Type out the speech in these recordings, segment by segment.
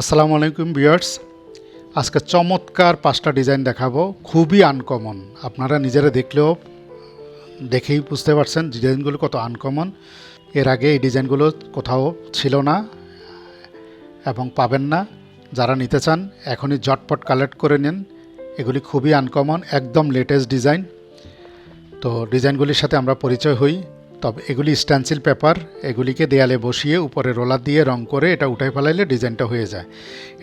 আসসালামু আলাইকুম বিয়ার্স আজকে চমৎকার পাঁচটা ডিজাইন দেখাবো। খুবই আনকমন আপনারা নিজেরা দেখলেও দেখেই বুঝতে পারছেন ডিজাইনগুলো কত আনকমন এর আগে এই ডিজাইনগুলো কোথাও ছিল না এবং পাবেন না। যারা নিতে চান, এখনই জটপট কালেক্ট করে নিন। এগুলি খুবই আনকমন একদম লেটেস্ট ডিজাইন তো ডিজাইনগুলির সাথে আমরা পরিচয় হই। তবে এগুলি স্ট্যান্সিল পেপার এগুলিকে দেয়ালে বসিয়ে উপরে রোলার দিয়ে রং করে এটা উঠাই ফেলাইলে ডিজাইনটা হয়ে যায়।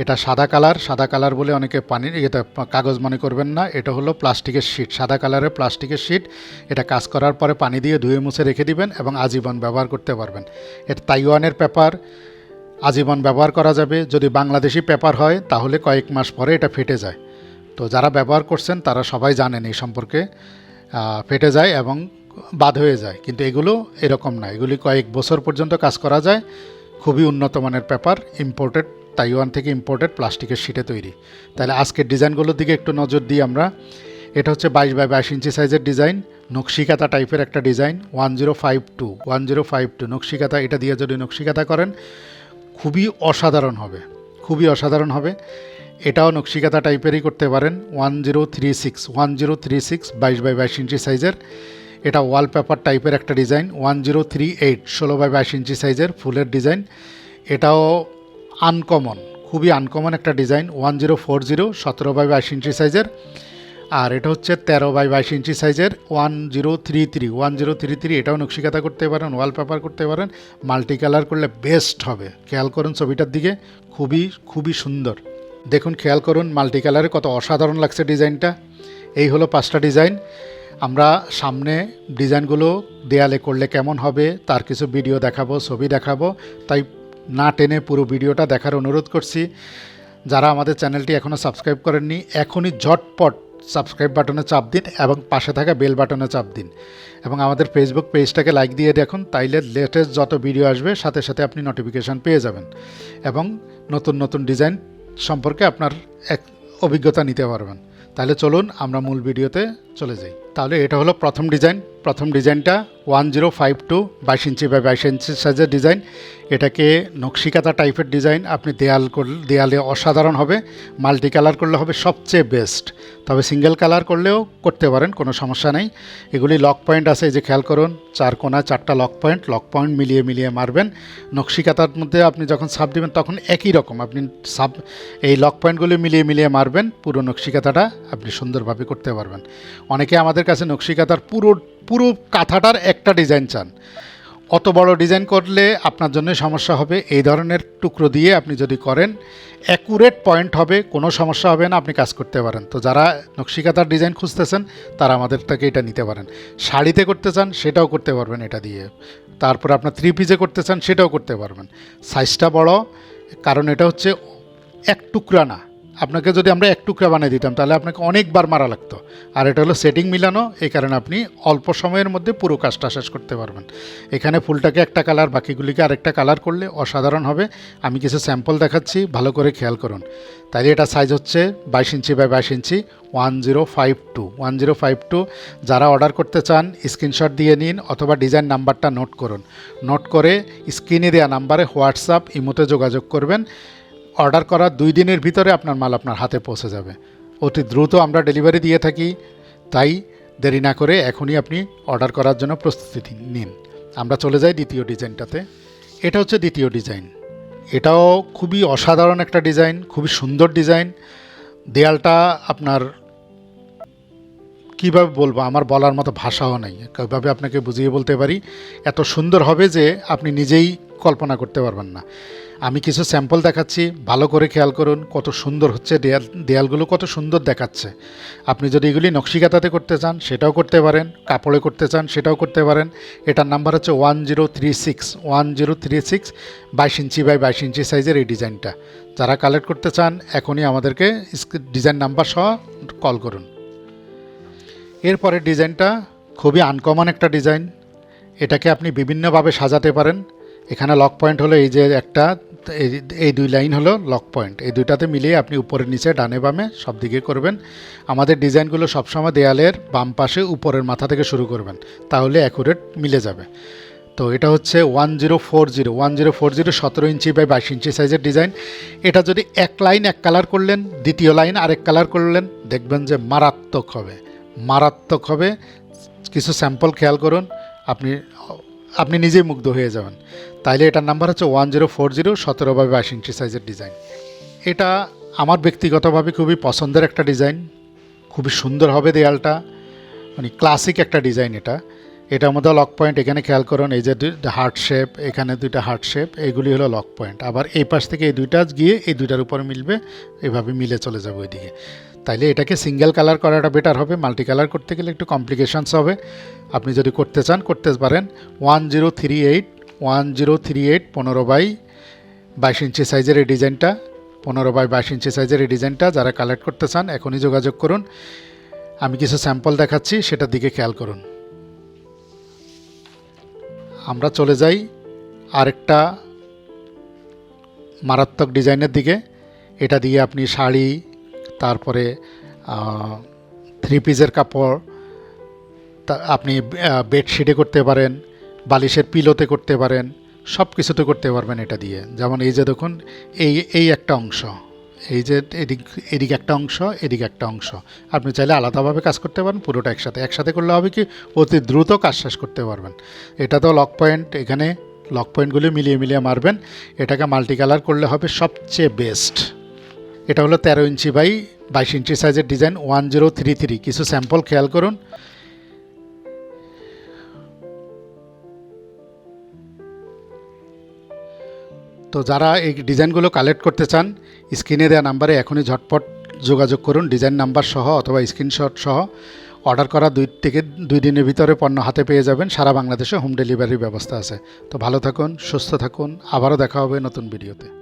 এটা সাদা কালার সাদা কালার বলে অনেকে পানির এটা কাগজ মনে করবেন না, এটা হলো প্লাস্টিকের শিট, সাদা কালারের প্লাস্টিকের শিট, এটা কাজ করার পরে পানি দিয়ে ধুয়ে মুছে রেখে দিবেন এবং আজীবন ব্যবহার করতে পারবেন। এটা তাইওয়ানের পেপার আজীবন ব্যবহার করা যাবে। যদি বাংলাদেশি পেপার হয়, তাহলে কয়েক মাস পরে এটা ফেটে যায়। তো যারা ব্যবহার করছেন, তারা সবাই জানেন এই সম্পর্কে ফেটে যায় এবং বাদ হয়ে যায়। কিন্তু এগুলো এরকম না। এগুলি কয়েক বছর পর্যন্ত কাজ করা যায়। খুবই উন্নত মানের পেপার ইম্পোর্টেড তাইওয়ান থেকে ইম্পোর্টেড প্লাস্টিকের শিটে তৈরি। তাহলে আজকের ডিজাইনগুলোর দিকে একটু নজর দিই আমরা। এটা হচ্ছে বাইশ বাই বাইশ ইঞ্চি সাইজের ডিজাইন। নকশিকাতা টাইপের একটা design. One zero five two, one zero five two. নকশিকাতা, এটা দিয়ে যদি নকশিকাতা করেন, খুবই অসাধারণ হবে। খুবই অসাধারণ হবে। এটাও নকশিকাতা টাইপেরই করতে পারেন। One zero three six, one zero three six, বাইশ বাই বাইশ ইঞ্চি সাইজের। এটা ওয়ালপেপার টাইপের একটা design one zero three eight ষোলো বাই বাইশ ইঞ্চি সাইজের ফুলের ডিজাইন এটাও আনকমন খুবই আনকমন একটা design one zero four zero সতেরো বাই বাইশ ইঞ্চি সাইজের আর এটা হচ্ছে তেরো বাই বাইশ ইঞ্চি সাইজের one zero three three one zero three three এটাও নকশিকাতা করতে পারেন ওয়ালপেপার করতে পারেন মাল্টি কালার করলে বেস্ট হবে। খেয়াল করুন ছবিটার দিকে, খুবই খুবই সুন্দর। দেখুন, খেয়াল করুন মাল্টি কালারে কত অসাধারণ লাগছে ডিজাইনটা এই হলো পাঁচটা ডিজাইন আমরা সামনে ডিজাইনগুলো দেয়ালে করলে কেমন হবে, তার কিছু ভিডিও দেখাবো, ছবি দেখাবো। তাই না টেনে পুরো ভিডিওটা দেখার অনুরোধ করছি। যারা আমাদের চ্যানেলটি এখনও সাবস্ক্রাইব করেননি, এখনই ঝটপট সাবস্ক্রাইব বাটনে চাপ দিন এবং পাশে থাকা বেল বাটনে চাপ দিন। এবং আমাদের ফেসবুক পেজটাকে লাইক দিয়ে দেখুন, তাইলে লেটেস্ট যত ভিডিও আসবে, সাথে সাথে আপনি নোটিফিকেশান পেয়ে যাবেন। এবং নতুন নতুন ডিজাইন সম্পর্কে আপনার এক অভিজ্ঞতা নিতে পারবেন। তাহলে চলুন, আমরা মূল ভিডিওতে চলে যাই। তাহলে এটা হলো প্রথম ডিজাইন। প্রথম ডিজাইনটা ওয়ান জিরো ফাইভ টু বাইশ ইঞ্চি বাই বাইশ ইঞ্চি সাইজের ডিজাইন। এটাকে নকশিকাতা টাইপের ডিজাইন। আপনি দেয়াল করলে দেয়ালে অসাধারণ হবে। মাল্টি কালার করলে হবে সবচেয়ে বেস্ট। তবে সিঙ্গেল কালার করলেও করতে পারেন, কোনো সমস্যা নেই। এগুলি লক পয়েন্ট আছে, এই যে খেয়াল করুন, চার কোনা, চারটা লক পয়েন্ট। লক পয়েন্ট মিলিয়ে মিলিয়ে মারবেন। নকশিকাতার মধ্যে আপনি যখন সাপ দিবেন, তখন একই রকম। আপনি সাপ এই লক পয়েন্টগুলি মিলিয়ে মিলিয়ে মারবেন। পুরো নকশিকাতাটা আপনি সুন্দরভাবে করতে পারবেন। অনেকে আমাদের কাছে নকশিকাতার পুরো পুরো কাঁথাটার একটা ডিজাইন চান। অত বড় ডিজাইন করলে আপনার জন্য সমস্যা হবে। এই ধরনের টুকরো দিয়ে আপনি যদি করেন অ্যাকুরেট পয়েন্ট হবে, কোনো সমস্যা হবে না, আপনি কাজ করতে পারেন। তো যারা নকশিকাতার ডিজাইন খুঁজতেছেন, তারা আমাদের থেকে এটা নিতে পারেন। শাড়িতে করতে চান, সেটাও করতে পারবেন এটা দিয়ে। তারপর আপনার থ্রি পিসে করতে চান, সেটাও করতে পারবেন। সাইজটা বড়, কারণ এটা হচ্ছে এক টুকরা না। আপনাকে যদি আমরা এক টুকরা বানিয়ে দিতাম, তাহলে আপনাকে অনেকবার মারা লাগতো। আর এটা হলো সেটিং মিলানো, এই কারণে আপনি অল্প সময়ের মধ্যে পুরো কাজটা শেষ করতে পারবেন। এখানে ফুলটাকে একটা কালার বাকিগুলিকে আরেকটা কালার করলে অসাধারণ হবে। আমি কিছু স্যাম্পল দেখাচ্ছি, ভালো করে খেয়াল করুন। তাইলে এটা সাইজ হচ্ছে বাইশ ইঞ্চি বাই বাইশ ইঞ্চি one zero five two one zero five two যারা অর্ডার করতে চান স্ক্রিনশট দিয়ে নিন অথবা ডিজাইন নাম্বারটা নোট করুন। নোট করে স্ক্রিনে দেওয়া নাম্বারে হোয়াটসঅ্যাপ ইমোতে যোগাযোগ করবেন। অর্ডার করার দুই দিনের ভিতরে আপনার মাল আপনার হাতে পৌঁছে যাবে। অতি দ্রুত আমরা ডেলিভারি দিয়ে থাকি। তাই দেরি না করে এখনই আপনি অর্ডার করার জন্য প্রস্তুতি নিন। আমরা চলে যাই দ্বিতীয় ডিজাইনটাতে। এটা হচ্ছে দ্বিতীয় ডিজাইন। এটাও খুবই অসাধারণ একটা ডিজাইন, খুবই সুন্দর ডিজাইন। দেয়ালটা আপনার কীভাবে বলব? আমার বলার মতো ভাষাও নেই। কীভাবে আপনাকে বুঝিয়ে বলতে পারি? এত সুন্দর হবে যে আপনি নিজেই কল্পনা করতে পারবেন না। আমি কিছু স্যাম্পল দেখাচ্ছি, ভালো করে খেয়াল করুন কত সুন্দর হচ্ছে দেয়াল, দেয়ালগুলো কত সুন্দর দেখাচ্ছে। আপনি যদি এগুলি নকশিকাতাতে করতে চান, সেটাও করতে পারেন, কাপড়ে করতে চান, সেটাও করতে পারেন। এটার নাম্বার হচ্ছে one zero three six, one zero three six, বাইশ ইঞ্চি বাই বাইশ ইঞ্চি সাইজের এই ডিজাইনটা। যারা কালেক্ট করতে চান, এখনই আমাদেরকে ডিজাইন নাম্বার সহ কল করুন। এরপরের ডিজাইনটা খুবই আনকমন একটা ডিজাইন। এটাকে আপনি বিভিন্নভাবে সাজাতে পারেন। এখানে লক পয়েন্ট হলো এই যে একটা এই- দুই লাইন হলো লক পয়েন্ট। এই দুইটাতে মিলিয়ে আপনি উপরে, নিচে, ডানে, বামে সব দিকে করবেন। আমাদের ডিজাইনগুলো সবসময় দেয়ালের বাম পাশে উপরের মাথা থেকে শুরু করবেন। তাহলে অ্যাকুরেট মিলে যাবে। তো এটা হচ্ছে one zero four zero. One zero four zero সতেরো ইঞ্চি বাই বাইশ ইঞ্চি সাইজের ডিজাইন। এটা যদি এক লাইন এক কালার করলেন, দ্বিতীয় লাইন আরেক কালার করলেন, দেখবেন যে মারাত্মক হবে। মারাত্মক হবে। কিছু স্যাম্পল খেয়াল করুন। আপনি আপনি নিজেই মুগ্ধ হয়ে যাবেন। তাইলে এটার নাম্বার হচ্ছে ওয়ান জিরো ফোর জিরো, সতেরো বাই বাইশ ইঞ্চি সাইজের ডিজাইন। এটা আমার ব্যক্তিগতভাবে খুবই পছন্দের একটা ডিজাইন। খুবই সুন্দর হবে দেয়ালটা। মানে ক্লাসিক একটা ডিজাইন এটা। এটার মধ্যে লক পয়েন্ট এখানে খেয়াল করুন, এই যে হার্ট শেপ, এখানে দুইটা হার্ট শেপ, এগুলি হলো লক পয়েন্ট। আবার এই পাশ থেকে এই দুইটা গিয়ে এই দুইটার উপরে মিলবে, এভাবে মিলে চলে যাবে ওইদিকে। তাইলে এটাকে সিঙ্গেল কালার করাটা বেটার হবে মাল্টি কালার করতে গেলে একটু কমপ্লিকেশানস হবে। আপনি যদি করতে চান, করতে পারেন। One zero three eight one zero three eight পনেরো বাই বাইশ ইঞ্চি সাইজের এই ডিজাইনটা, পনেরো বাই বাইশ ইঞ্চি সাইজের এই ডিজাইনটা, যারা কালেক্ট করতে চান, এখনই যোগাযোগ করুন। আমি কিছু স্যাম্পল দেখাচ্ছি, সেটার দিকে খেয়াল করুন। আমরা চলে যাই আরেকটা মারাত্মক ডিজাইনের দিকে। এটা দিয়ে আপনি শাড়ি তারপরে থ্রি পিসের কাপড় আপনি বেডশিটে করতে পারেন, বালিশের পিলোতে করতে পারেন সব কিছুতে করতে পারবেন এটা দিয়ে। যেমন এই যে দেখুন, এই এই একটা অংশ, এই যে এদিক এদিক একটা অংশ, এদিক একটা অংশ। আপনি চাইলে আলাদাভাবে কাজ করতে পারেন, পুরোটা একসাথে। একসাথে করলে হবে কি, অতি দ্রুত কাজ শেষ করতে পারবেন। এটা তো লক পয়েন্ট এখানে লক পয়েন্টগুলি মিলিয়ে মিলিয়ে মারবেন। এটাকে মাল্টি কালার করলে হবে সবচেয়ে বেস্ট এটা হলো তেরো ইঞ্চি বাই বাইশ ইঞ্চি সাইজের design one zero three three. কিছু স্যাম্পল খেয়াল করুন। তো যারা এই ডিজাইনগুলো কালেক্ট করতে চান, স্ক্রিনে দেওয়া নাম্বারে এখনই ঝটপট যোগাযোগ করুন, ডিজাইন নাম্বার সহ অথবা স্ক্রিনশট সহ। অর্ডার করা দুই থেকে দুই দিনের ভিতরে পণ্য হাতে পেয়ে যাবেন, সারা বাংলাদেশে হোম ডেলিভারির ব্যবস্থা আছে। তো ভালো থাকুন, সুস্থ থাকুন, আবারও দেখা হবে নতুন ভিডিওতে।